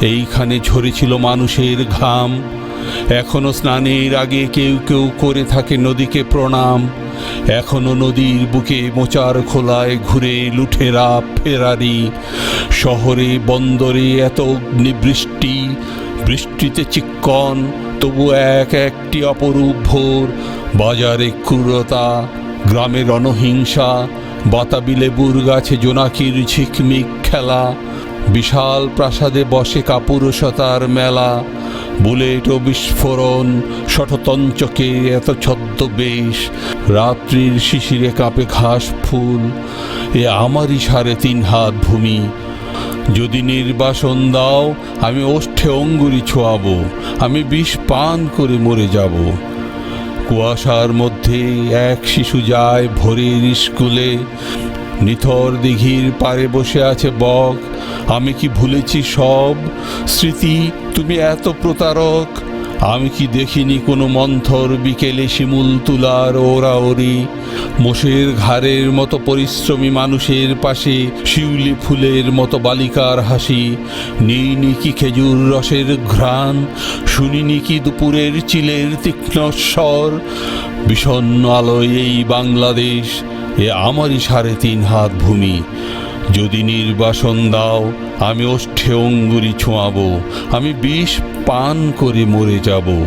এইখানে ঝরেছিল মানুষের ঘাম। এখনও স্নানের আগে কেউ কেউ করে থাকে নদীকে প্রণাম। এখনও নদীর বুকে মোচার খোলায় ঘুরে লুঠেরা ফেরারি। শহরে, বন্দরে এত অগ্নিবৃষ্টি, বৃষ্টিতে চিক্কন, তবু এক একটি অপরূপ ভোর। বাজারে ক্রূরতা, গ্রামের রণহিংসা বাতাবি লেবুর গাছে জোনাকির ঝিকমিক খেলা। বিশাল প্রাসাদে বসে কাপুরুষতার মেলা, বুলেট ও বিস্ফোরণ শঠতঞ্চকে এত ছদ্মবেশ, রাত্রির শিশিরে কাঁপে ঘাস ফুল, এ আমারই সাড়ে তিন হাত ভূমি। যদি নির্বাসন দাও, আমি ওষ্ঠে অঙ্গুরি ছোঁয়াবো, আমি বিষ পান করে মরে যাব। কুয়াশার মধ্যে এক শিশু যায় ভোরের স্কুলে নিথর দিঘির পারে বসে আছে বক। আমি কি ভুলেছি সব? স্মৃতি, তুমি এত প্রতারক। আমি কি দেখিনি কোনো মন্থর বিকেলে শিমুল তুলার ওরাওরি মোষের ঘাড়ের মতো পরিশ্রমী মানুষের পাশে শিউলি ফুলের মতো বালিকার হাসি। নিইনি কি খেজুর রসের ঘ্রাণ? শুনিনি কি দুপুরের চিলের তীক্ষ্ণ স্বর? বিষণ্ন আলোয় এই বাংলাদেশ এ আমারই সাড়ে তিন হাত ভূমি। যদি নির্বাসন দাও, আমি ওষ্ঠে অঙ্গুরি ছোঁয়াবো, আমি বিষ পান করে মরে যাব।